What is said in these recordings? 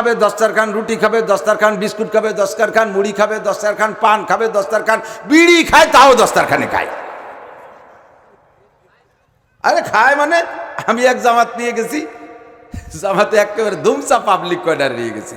খাবে দস্তার খান রুটি খাবে দস্তার খান বিস্কুট খাবে দস্তার খান মুড়ি খাবে দস্তার খান পান খাবে দস্তার খান বিড়ি খায়, তাও দস্তার খানে খায়। আরে খায় মানে? আমি এক জামাত নিয়ে গেছি, জামাতে একেবারে ধুমসা পাবলিক কয়ডার নিয়ে গেছি।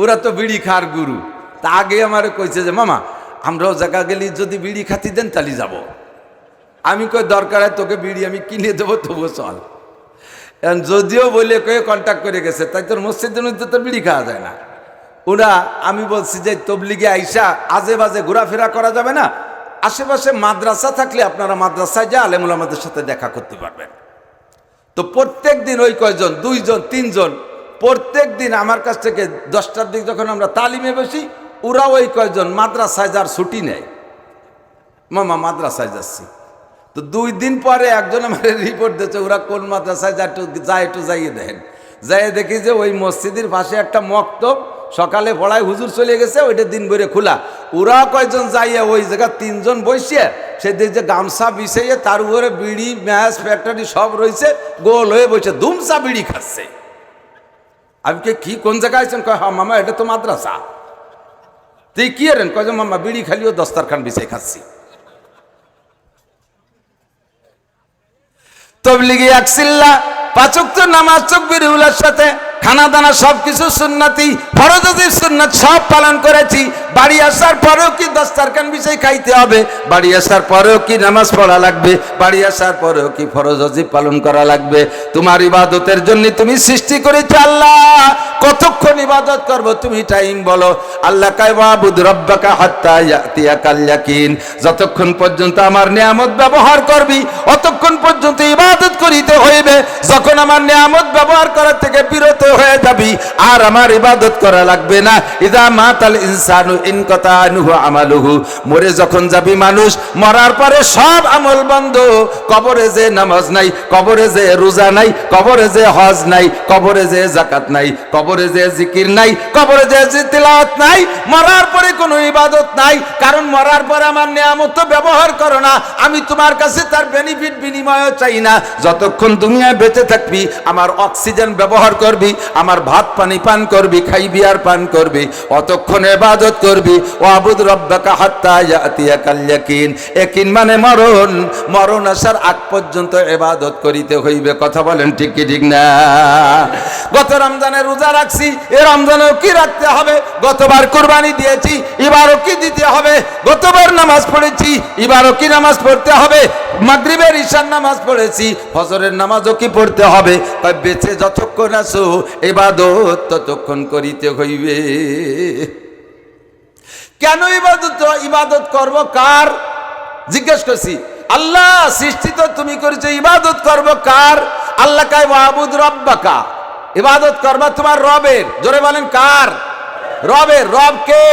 ওরা তো বিড়ি খার গুরু। তা আগে আমার কইছে যে, মামা, আমরাও জায়গা গেলি, যদি বিড়ি খাতি দেন তাহলে যাব। আমি কই, দরকার হয় তোকে বিড়ি আমি কিনে দেবো তবু চল। এখন যদিও বলে কয়ে কন্ট্যাক্ট করে গেছে, তাই তোর মসজিদের মধ্যে তো বিড়ি খাওয়া যায় না। ওরা, আমি বলছি যে তবলিগে আইসা আজে বাজে ঘোরাফেরা করা যাবে না। আশেপাশে মাদ্রাসা থাকলে আপনারা মাদ্রাসায় যা আলেমুল আমাদের সাথে দেখা করতে পারবেন। তো প্রত্যেক দিন ওই কয়জন, দুইজন, তিনজন, প্রত্যেক দিন আমার কাছ থেকে দশটার দিক যখন আমরা তালিমে বসি ওরা ওই কয়জন মাদ্রাসায় যার ছুটি নেয়। মামা, মাদ্রাসায় যাচ্ছি। তো দুই দিন পরে একজন আমার রিপোর্ট দিচ্ছে ওরা কোন মাদ্রাসায় যা একটু যায়, একটু যাইয়ে দেন যাইয়ে দেখি যে ওই মসজিদের পাশে একটা মক্তব সকালে পড়ায় হুজুর চলে গেছে, ওইটা দিন ভরে খোলা। ওরা কয়জন যাইয়া ওই জায়গা তিনজন বসিয়ে, সেদিন যে গামছা বিছাইয়ে তার উপরে বিড়ি, ম্যাচ, ফ্যাক্টরি সব রয়েছে, গোল হয়ে বসে দুমসা বিড়ি খাচ্ছে। আমি কে কোন জায়গায় আছেন? কয় হ্যাঁ মামা, এটা তো মাদ্রাসা। তুই কি এরেন কয় মামা, বিড়ি খালিও দস্তারখান বিছাই খাচ্ছি। তবলিগি একসিল্লা পাচক তো নামাজ চোখ বিরুলার সাথে খানা দানা সব কিছু সুন্নাতি, ফরজের সুন্নাত সব পালন করেছি। বাড়ি আসার পরেও কি দস্তারখান বিষয় খাইতে হবে? বাড়ি আসার পরেও কি নামাজ পড়া লাগবে? বাড়ি আসার পরেও কি ফরজ অজিব পালন করা লাগবে? তোমার ইবাদতের জন্য তুমি সৃষ্টি করেছ আল্লাহ। কতক্ষণ ইবাদত করব তুমি টাইম বলো। আল্লাহ কাইবাবুদ রব্বাকা হাত্তা ইয়াতিয়া যতক্ষণ পর্যন্ত আমার নিয়ামত ব্যবহার করবি, অতক্ষণ পর্যন্ত ইবাদত করিতে হইবে। যখন আমার নিয়ামত ব্যবহার করার থেকে বিরত হয়ে যাবি, আর আমার ইবাদত করা লাগবে না। ইদা মাতাল ইনসানু ইন কথা আনুহু আমালুহু। মরে যখন যাবি মানুষ, মরার পরে সব আমল বন্ধ। কবরে যে নামাজ নাই, কবরে যে রোজা নাই, কবরে যে হজ নাই, কবরে যে জাকাত নাই, কবরে যে জিকির নাই, কবরে যে তিলাওয়াত নাই, মরার পরে কোনো ইবাদত নাই। কারণ মরার পরে আমার নিয়ামত ব্যবহার করো না। আমি তোমার কাছে তার বেনিফিট বিনিময় চাই না। যতক্ষণ দুনিয়ায় বেঁচে থাকবি, আমার অক্সিজেন ব্যবহার করবি, আমার ভাত পানি পান করবি, খাইবি আর পান করবি, অতক্ষণ ইবাদত করবি। ও আবুদ রব্বাকা হাত্তা ইয়াতিয়া কাল্যাকিন একিন মানে মরণ মরণ আসার আগ পর্যন্ত ইবাদত করিতে হইবে। কথা বলেন ঠিক কি ঠিক না? গত রমজানে রোজা রাখছি, এ রমজানেও কি রাখতে হবে? গতবার কোরবানি দিয়েছি, এবারও কি দিতে হবে? গতবার নামাজ পড়েছি, এবারও কি নামাজ পড়তে হবে? মাগরিবের ঈশার নামাজ পড়েছি, ফজরের নামাজও কি পড়তে হবে। তাই বেঁচে যতক্ষণ আসো এবাদত ততক্ষণ করিতে হইবে। কেন ইবাদত ইবাদত করব কার? জিজ্ঞেস করছি, আল্লাহ সৃষ্টি তো তুমি করেছ, ইবাদত করব কার? আল্লাহ কাই মাহবুদ রব্বাকা। ইবাদত করবা তোমার রবের। জোরে বলেন, কার? রবের, রব কে?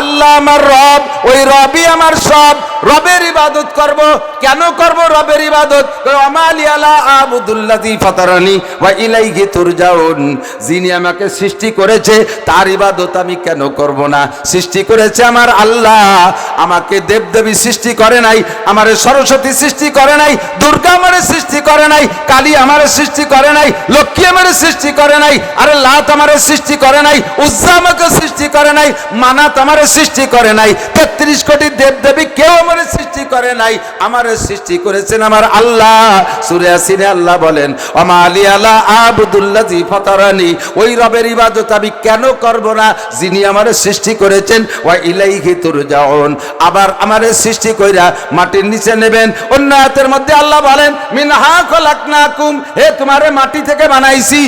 আল্লাহ আমার রব, ওই রবই আমার সব। রবের ইবাদত করব। কেন করব রবের ইবাদত? আমালি আলা আবুদুল্লাজি ফাতারানি ওয়া ইলাইহি তুরজাউন। যিনি আমাকে সৃষ্টি করেছে, তার ইবাদত আমি কেন করব না? সৃষ্টি করেছে আমার আল্লাহ। আমাকে দেবদেবী সৃষ্টি করে নাই, আমারে সরস্বতী সৃষ্টি করে নাই, দুর্গা আমারে সৃষ্টি করে নাই, কালী আমার সৃষ্টি করে নাই, লক্ষ্মী আমারে সৃষ্টি করে নাই, আরে লাত আমারে সৃষ্টি করে নাই, উজ্জা আমাকে সৃষ্টি করে নাই, মানাত আমারে সৃষ্টি করে নাই। তেত্রিশ কোটি দেবদেবী কেউ আমারে সৃষ্টি করে নাই। আমারে সৃষ্টি করেছেন আমার আল্লাহ। সুরে আল্লাহ বলেন আল্লাহ আবদুল্লাজি ফতারানি। ওই রবের ইবাদত আমি কেন করব না? যিনি আমারে সৃষ্টি করেছেন ইলাইহি তুরজাউন। আবার আমারে সৃষ্টি কইরা মাটির নিচে নেবেন। অন্য মধ্যে আল্লাহ বলেন, মিনহা খলাকনাকুম। হে তোমারে মাটি থেকে বানাইছি।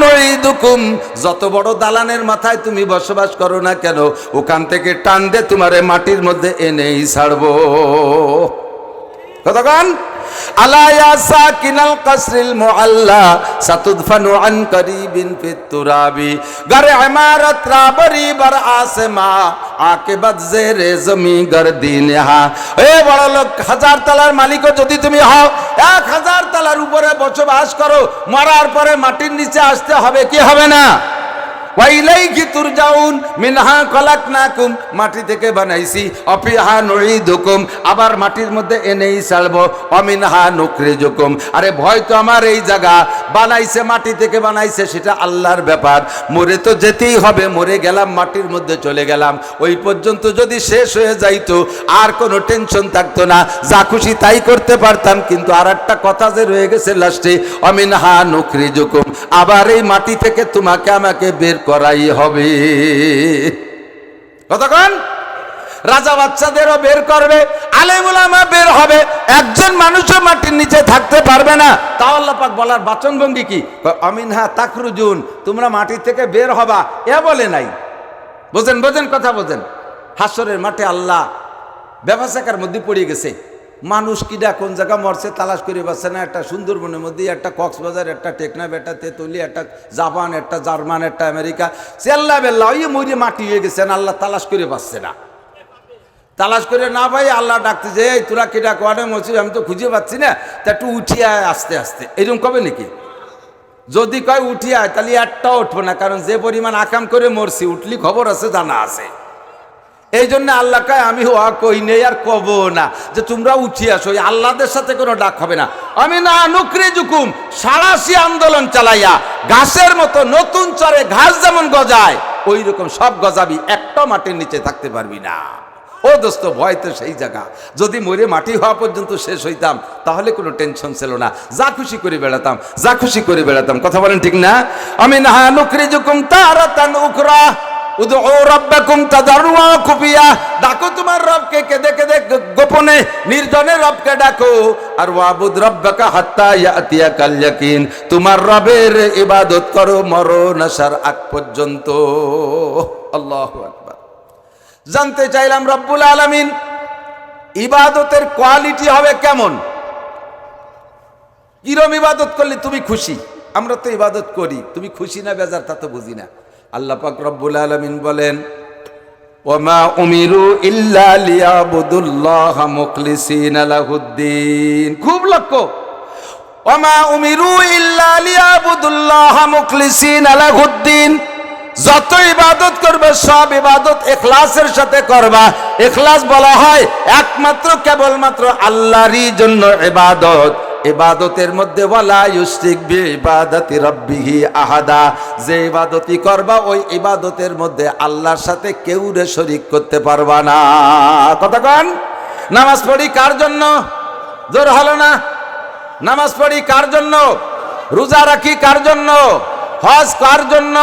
নুইদুকুম যত বড় দালানের মাথায় তুমি বসবাস করো না কেন ওখান থেকে টান দে তোমারে মাটির মধ্যে এনেই ছাড়বো। কতক্ষণ? হাজার তালার মালিকও যদি তুমি হও, এক হাজার তালার উপরে বসবাস করো, মরার পরে মাটির নিচে আসতে হবে, কি হবে না? ওয়াইলাইহি তুরজাউন, মিনহা খলাকনাকুম, মাটি থেকে বানাইছি। অফিহা নুইদুকুম আবার মাটির মধ্যে এনেই ছাড়বো। অমিনহা নুকরিজুকুম আরে ভয় তো আমার এই জায়গা। বানাইছে মাটি থেকে বানাইছে, সেটা আল্লাহর ব্যাপার। মরে তো যেতেই হবে, মরে গেলাম, মাটির মধ্যে চলে গেলাম। ওই পর্যন্ত যদি শেষ হয়ে যাইতো, আর কোনো টেনশন থাকতো না। যা খুশি তাই করতে পারতাম, কিন্তু আর একটা কথা যে রয়ে গেছে লাস্টে, অমিনহা নুকরিজুকুম আবার এই মাটি থেকে তোমাকে আমাকে বের করাই হবে। কতক্ষণ? রাজা বাচ্চাদেরও বের করবে আলেমুলামা বের হবে। একজন মানুষও মাটির নিচে থাকতে পারবে না। তাও পাক বলার বাচনভঙ্গি কি? অমিনহা তাকরুজুন তোমরা মাটি থেকে বের হবা। এ বলে নাই। বোঝেন বোঝেন, কথা বোঝেন। হাসরের মাঠে আল্লাহ ব্যবসাকার মধ্যে পড়ে গেছে? মানুষ কিডা কোন জায়গা মরছে, তালাশ করে পাচ্ছে না? একটা সুন্দরবনের মধ্যে একটা কক্সবাজার, একটা টেকনাফ, একটা তেতুলি একটা জাপান, একটা জার্মান, একটা আমেরিকা। চেল্লা বেল্লা, ওই মরে মাটি হয়ে গেছেন আল্লাহ তালাশ করে পাচ্ছে না। তালাশ করে না ভাই, আল্লাহ ডাকতে যে, এই তোরা কিডা কোয়াডে মরছি আমি তো খুঁজে পাচ্ছি না। তা একটু উঠিয়ে আয় আস্তে আস্তে। এরকম কবে নাকি? যদি কয় উঠিয়ে আয়, তাহলে একটাও উঠবো না, কারণ যে পরিমাণ আকাম করে মরছি, উঠলি খবর আছে, জানা আছে। এই জন্য আল্লাহ কয়, আমি হওয়া কই নেই, আর কব না। যে তোমরা উঠি আসো ওই আল্লাহদের সাথে কোনো ডাক হবে না। আমি না নুকরি জুকুম সারাশি আন্দোলন চালাইয়া, ঘাসের মতো নতুন চরে ঘাস যেমন গজায় ওই রকম সব গজাবি, একটা মাটির নিচে থাকতে পারবি না। ও দোস্ত, ভয় তো সেই জায়গা। যদি মরে মাটি হওয়া পর্যন্ত শেষ হইতাম, তাহলে কোনো টেনশন ছিল না। যা খুশি করে বেড়াতাম, যা খুশি করে বেড়াতাম। কথা বলেন ঠিক না? আমি না নুকরি জুকুম রাব্বাকুম তাদাররুয়া খুফিয়া ডাকো তোমার রবকে কেঁদে কেঁদে গোপনে রবকে ডাকো। আর ওয়াবুদ তোমার রবের ইবাদত করো পর্যন্ত। আল্লাহু জানতে চাইলাম রব্বুল আলামিন, ইবাদতের কোয়ালিটি হবে কেমন? কিরম ইবাদত করলে তুমি খুশি? আমরা তো ইবাদত করি, তুমি খুশি না, বেজার, তা তো বুঝি না। আল্লাহ পাক রব্বুল আলামিন বলেন, ওমা উমিরু ইল্লা লিয়াবুদুল্লাহ মুখলিসিন লাহুদ্দিন। খুব লক্ষ্য। ওমা উমিরু ইল্লা লিয়াবুদুল্লাহ মুখলিসিন লাহুদ্দিন। যত ইবাদত করবে, সব ইবাদত এখলাসের সাথে করবা। এখলাস বলা হয় একমাত্র, কেবলমাত্র আল্লাহরই জন্য ইবাদত। ইবাদতের মধ্যে বলা ইউসিক বি ইবাদতি রব্বিহি আহাদা। যে ইবাদতি করবা, ওই ইবাদতের মধ্যে আল্লাহর সাথে কেউ রে শরিক করতে পারবা না। কতক্ষণ নামাজ পড়ি কার জন্য? জোর হলো না? নামাজ পড়ি কার জন্য? রোজা রাখি কার জন্য? হজ কার জন্য?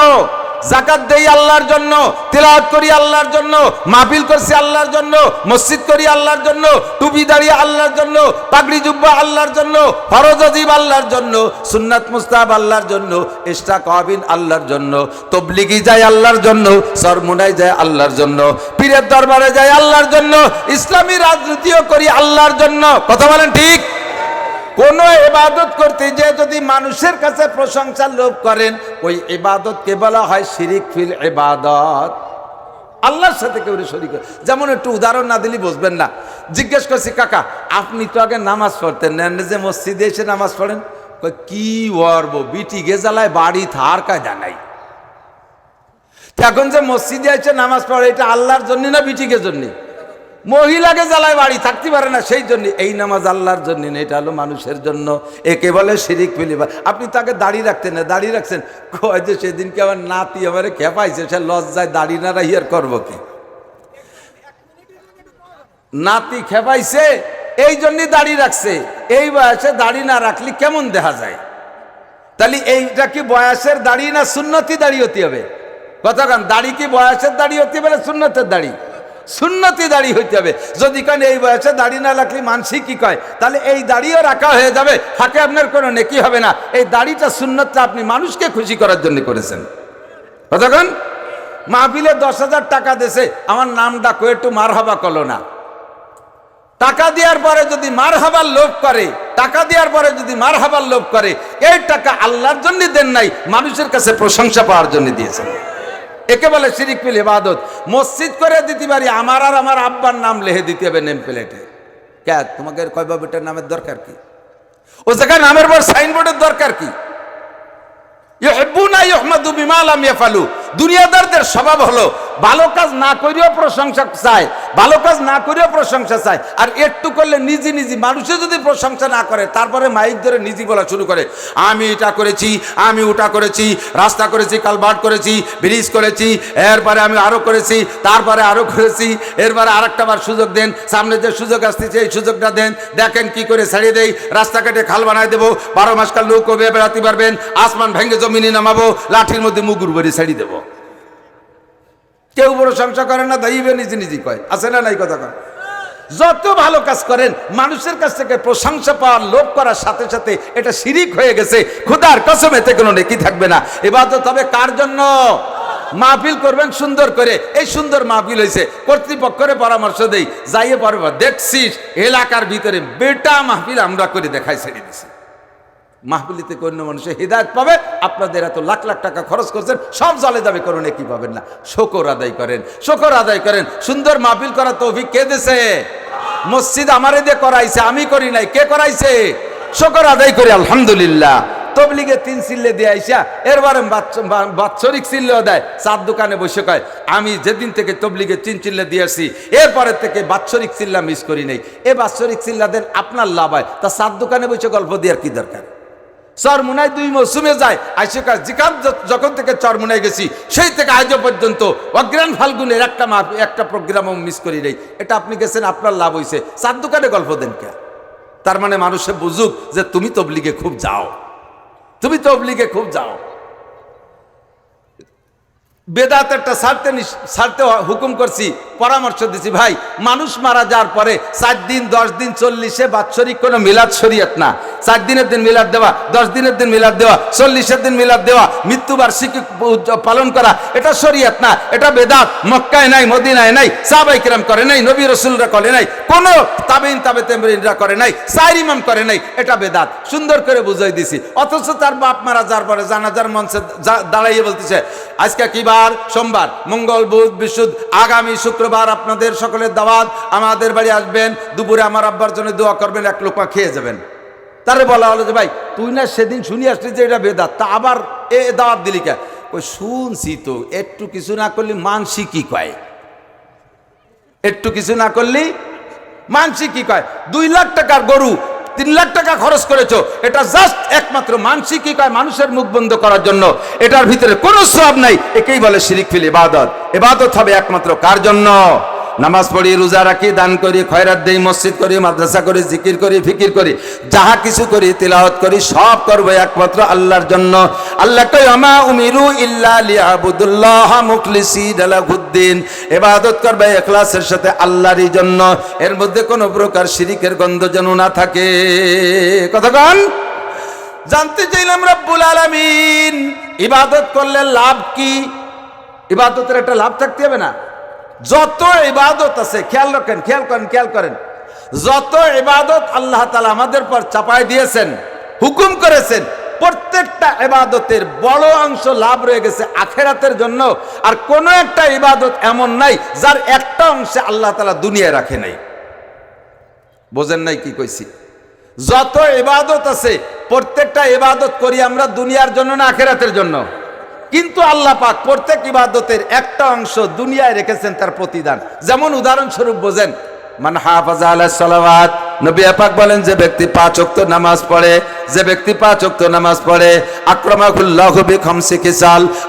জাকাত দেই আল্লাহর জন্য তিলাওয়াত করি আল্লাহর জন্য মাহফিল করছি আল্লাহর জন্য মসজিদ করি আল্লাহর জন্য টুপি দাঁড়িয়ে আল্লাহর জন্য পাগড়ি জুব্বা আল্লাহর জন্য ফরজ অজীব আল্লাহর জন্য সুন্নাত মুস্তাব আল্লাহর জন্য ইস্টা কবিন আল্লাহর জন্য তবলিগি যায় আল্লাহর জন্য সরমুনাই যায় আল্লাহর জন্য পীরের দরবারে যায় আল্লাহর জন্য ইসলামী রাজনীতিও করি আল্লাহর জন্য কথা বলেন ঠিক কোন এবাদত করতে যে যদি মানুষের কাছে প্রশংসা লোভ করেন, ওই ইবাদতকে বলা হয় শিরিক ফিল এবাদত আল্লাহর সাথে কেউ শরিক যেমন একটু উদাহরণ না দিলে বুঝবেন না। জিজ্ঞেস করছি, কাকা, আপনি তো আগে নামাজ পড়তেন যে মসজিদে এসে নামাজ পড়েন? কি ওয়ারবো, বিটি গেজালায় বাড়ি থার কায়দা নাই। এখন যে মসজিদে এসে নামাজ পড়ে, এটা আল্লাহর জন্য না বিটিকে জন্যে মহিলাকে জ্বালায় বাড়ি থাকতে পারে না, সেই জন্য, এই নামাজ আল্লাহর জন্য না, এটা হলো মানুষের জন্য। একে বলে শিরিক ফেলিবা আপনি তাকে দাড়ি রাখতেন না, দাড়ি রাখছেন। কয় যে সেদিনকে আমার নাতি আমারে খেপাইছে, সে লজ্জায় দাড়ি না রাহিয়ার করব কি? নাতি খেপাইছে, এই জন্যই দাড়ি রাখছে। এই বয়সে দাড়ি না রাখলে কেমন দেখা যায়? তাহলে এইটা কি বয়সের দাড়ি না সুন্নতি দাড়ি হতে হবে? কতক্ষণ দাড়ি কি বয়সের দাড়ি হতে পারে, সুন্নতের দাড়ি? সুন্নতি দাড়ি হইতে হবে। যদি কেন এই বয়সে দাড়ি না রাখলে মানসি কি কয়? তাহলে এই দাড়িও রাখা হয়ে যাবে। হাকে আপনার কোনো নেকি হবে না। এই দাড়িটা সুন্নতটা আপনি মানুষকে খুশি করার জন্য করেছেন। কতক্ষণ মাহফিলে দশ হাজার টাকা দেশে, আমার নাম ডাকো, একটু মার হবা কলো না। টাকা দেওয়ার পরে যদি মার হাবার লোভ করে, টাকা দেওয়ার পরে যদি মার হাবার লোভ করে, এই টাকা আল্লাহর জন্য দেন নাই, মানুষের কাছে প্রশংসা পাওয়ার জন্য দিয়েছেন। একে বলে শিরিক পিল ইবাদত। মসজিদ করে দিতে পারি, আমার আর আমার আব্বার নাম লেহে দিতে হবে নেম প্লেটে ক্যা তোমাকে কয় বাবুটার নামের দরকার কি? ও জায়গায় নামের পর সাইনবোর্ডের দরকার কি? দুনিয়াদারদের স্বভাব হলো ভালো কাজ না করেও প্রশংসা চায়, ভালো কাজ না করেও প্রশংসা চায়। আর একটু করলে নিজে নিজে মানুষে যদি প্রশংসা না করে, তারপরে মাইক ধরে নিজে বলা শুরু করে, আমি এটা করেছি, আমি ওটা করেছি, রাস্তা করেছি, কালভার্ট করেছি, ব্রিজ করেছি, এরপরে আমি আরও করেছি, তারপরে আরও করেছি, এরপরে আরেকটা বার সুযোগ দেন, সামনে যে সুযোগ আসতেছে এই সুযোগটা দেন, দেখেন কি করে ছাড়িয়ে দেই, রাস্তাঘাটে খাল বানাই দেবো, বারো মাস কাল লোক কবে বেড়াতে পারবেন, আসমান ভেঙে জমিনে নামাবো, লাঠির মধ্যে মুগুর বাড়ি ছাড়িয়ে দেবো। কেউ সংসার করে না দাইবে নিজে নিজে কয়। আছে না নাই কথা কয়? যত ভালো কাজ করেন, মানুষের কাছ থেকে প্রশংসা পাওয়ার লোভ করার সাথে সাথে এটা শিরিক হয়ে গেছে। খুদার কসম এতে কোনো নেকি থাকবে না। এবার তো তবে কার জন্য? মাহফিল করবেন সুন্দর করে। এই সুন্দর মাহফিল হয়েছে কর্তৃপক্ষের পরামর্শ দেই। যাইয়ে পারব দেখছিস, এলাকার ভিতরে বেটা মাহফিল আমরা করে দেখাই, ছেড়ে দিছি। মাহফিলিতে অন্য মানুষের হৃদায়ত পাবে, আপনাদের এত লাখ লাখ টাকা খরচ করছেন, সব জলে যাবে করুন কি পাবেন না। শকর আদায় করেন, শকর আদায় করেন, সুন্দর মাহফিল করার তৌফিক কে দেছে? মসজিদ আমারে দিয়ে করাইছে, আমি করি নাই, কে করাইছে? শকর আদায় করি, আলহামদুলিল্লাহ। তবলিগে তিন সিল্লে দিয়ে আইসা, এরবারে বাৎসরিক সিল্লেও দেয়, চার দোকানে বসে কয়, আমি যেদিন থেকে তবলিগে তিন চিল্লে দিয়ে আসছি এরপরের থেকে বাৎসরিক চিল্লা মিস করি নাই। এ বাৎসরিক চিল্লা দেন, আপনার লাভ হয়। তা চার দোকানে বসে গল্প দেওয়ার কি দরকার? চরমুনায় দুই মৌসুমে যায়। আইসিকা জিকাম যখন থেকে চরমুনায় গেছি, সেই থেকে আজও পর্যন্ত অজ্ঞান ফাল্গুনের একটা একটা প্রোগ্রামও মিস করি নেই। এটা আপনি গেছেন, আপনার লাভ হয়েছে চার দোকানে গল্প দেন কে? তার মানে মানুষে বুঝুক যে তুমি তবলিগে খুব যাও। তুমি তবলিগে খুব যাও। বেদাত একটা নিস- ছাড়তে হুকুম করছি পরামর্শ দিছি, ভাই, মানুষ মারা যাওয়ার পরে চার দিন, দশ দিন, চল্লিশে বাৎসরিক কোনো মিলাদ শরীয়ত না। চার দিনের দিন মিলাদ দেওয়া, দশ দিনের দিন মিলাদ দেওয়া, চল্লিশের দিন মিলাদ দেওয়া, মৃত্যুবার্ষিকী পালন করা, এটা শরীয়ত না, এটা বেদাত। মক্কায় নাই, মদিনায় নাই, সাহাবাই কিরাম করে নাই, নবী রসুলরা করে নাই, কোনো তাবেইন তাবে তেমরিনরা করে নাই সাইর ইমাম করে নাই, এটা বেদাত। সুন্দর করে বুঝাই দিছি। অথচ তার বাপ মারা যাওয়ার পরে জানাজার মঞ্চে দাঁড়াইয়ে বলতেছে, আজকে কি বার? সোমবার, মঙ্গল, বুধ, বৃহস্পতি, আগামী শুক্রবার আপনাদের সকলের দাওয়াত আমাদের বাড়ি আসবেন, দুপুরে আমার আব্বার জন্য দোয়া করবেন, এক লোকা খেয়ে যাবেন। তারে বলা হলো যে, ভাই, তুই না সেদিন শুনি আসলি যে এটা বেদাত, তা আবার এ দাওয়াত দিলি কে? ওই শুনছি তো, একটু কিছু না করলে মানসি কি কয়? একটু কিছু না করলি মানসি কি কয়? দুই লাখ টাকার গরু তিন লাখ টাকা খরচ করেছ, এটা জাস্ট একমাত্র মানসিক মানুষের মুখ বন্ধ করার জন্য। এটার ভিতরে কোনো সব নাই। একেই বলে শিরিক ফিল ইবাদত। এবাদত হবে একমাত্র কার জন্য? নামাজ পড়ি, রোজা রাখি, দান করি, খয়রাত দেই, মসজিদ করি, মাদ্রাসা করি, জিকির করি, ফিকির করি, যাহা কিছু করি, তিলাওয়াত করি, সব করব একমাত্র আল্লাহর জন্য। আল্লাহ কই আমা উমিরু ইল্লা লিয়াবুদুল্লাহ মুখলিসিন ইবাদত করবে ইখলাসের সাথে আল্লাহরই জন্য। এর মধ্যে কোনো প্রকার শিরিকের গন্ধ যেন না থাকে। কতক্ষণ জানতে চাইলাম রব্বুল আলামিন। ইবাদত করলে লাভ কি? ইবাদতের একটা লাভ থাকতে হবে না? যত ইবাদত আছে, খেয়াল রাখেন, খেয়াল করেন খেয়াল করেন। যত ইবাদত আল্লাহ তালা আমাদের পর চাপায় দিয়েছেন, হুকুম করেছেন, প্রত্যেকটা ইবাদতের বড় অংশ লাভ রয়ে গেছে আখেরাতের জন্য। আর কোনো একটা ইবাদত এমন নাই যার একটা অংশে আল্লাহ তালা দুনিয়ায় রাখে নাই। বোঝেন নাই কি কইছি? যত ইবাদত আছে, প্রত্যেকটা ইবাদত করি আমরা দুনিয়ার জন্য না আখেরাতের জন্য? কিন্তু আল্লাহ পাক প্রত্যেক ইবাদতের একটা অংশ দুনিয়ায় রেখেছেন তার প্রতিদান। যেমন উদাহরণস্বরূপ বোঝেন, মান হাফাজা আলা সালাওয়াত নবী পাক বলেন, যে ব্যক্তি পাঁচ ওয়াক্ত নামাজ পড়ে, যে ব্যক্তি পাঁচ ওয়াক্ত নামাজ পড়ে, আক্রমাকুল্লাহ বি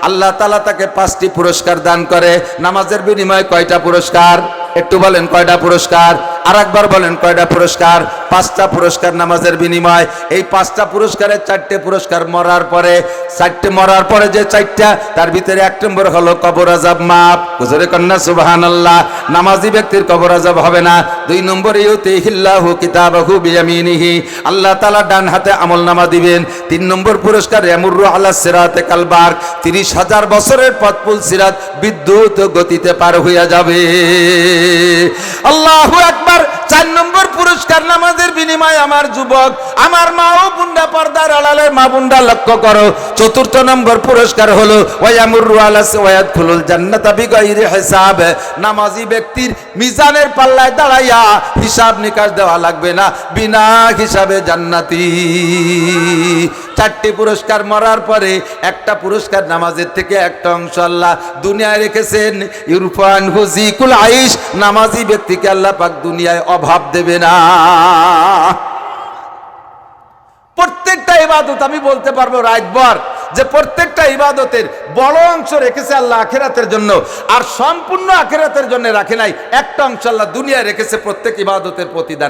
আল্লাহ তাআলা তাকে পাঁচটি পুরস্কার দান করে। নামাজের বিনিময়ে কয়টা পুরস্কার? একটু বলেন, কয়টা পুরস্কার? আর বলেন, কয়টা পুরস্কার? পাঁচটা পুরস্কার নামাজের বিনিময়। এই পাঁচটা পুরস্কারের চারটে পুরস্কার মরার পরে, চারটে মরার পরে যে চারটা, তার ভিতরে এক নম্বর হলো কবর আজাব মাপ। হুজুরে কন্যা সুবাহান আল্লাহ নামাজি ব্যক্তির কবর আজাব হবে না। দুই নম্বর ইউতে হিল্লাহু কিতাবাহু বিয়ামিনিহি। আল্লাহ তাআলা ডান হাতে আমল নামা দিবেন। তিন নম্বর পুরস্কার এমুরু আল্লাহ সিরাতে কালবার তিরিশ হাজার বছরের পথপুল সিরাত বিদ্যুৎ গতিতে পার হইয়া যাবে। আল্লাহু আকবার। চার নম্বর পুরস্কার নামাজের বিনিময় আমার যুবক, আমার মা ও বুন্ডা পর্দার আড়ালে মা বুন্ডা লক্ষ্য করো। চতুর্থ নম্বর পুরস্কার হলো নামাজি ব্যক্তির মিজানের পাল্লায় দাঁড়াইয়া হিসাব নিকাশ দেওয়া লাগবে না, বিনা হিসাবে জান্নাতি। চারটি পুরস্কার মরার পরে একটা পুরস্কার নামাজের থেকে একটা অংশ আল্লাহ দুনিয়ায় রেখেছেন। ইরফান হুজিকুল আইস নামাজি ব্যক্তিকে আল্লাহ পাক দুনিয়ায় অভাব দেবে না। প্রত্যেকটা ইবাদত আমি বলতে পারব রাতভর যে প্রত্যেকটা ইবাদতের বড় অংশ রেখেছে আল্লাহ আখেরাতের জন্য, আর সম্পূর্ণ আখেরাতের জন্য রাখে নাই, একটা অংশ আল্লাহ দুনিয়ায় রেখেছে প্রত্যেক ইবাদতের প্রতিদান।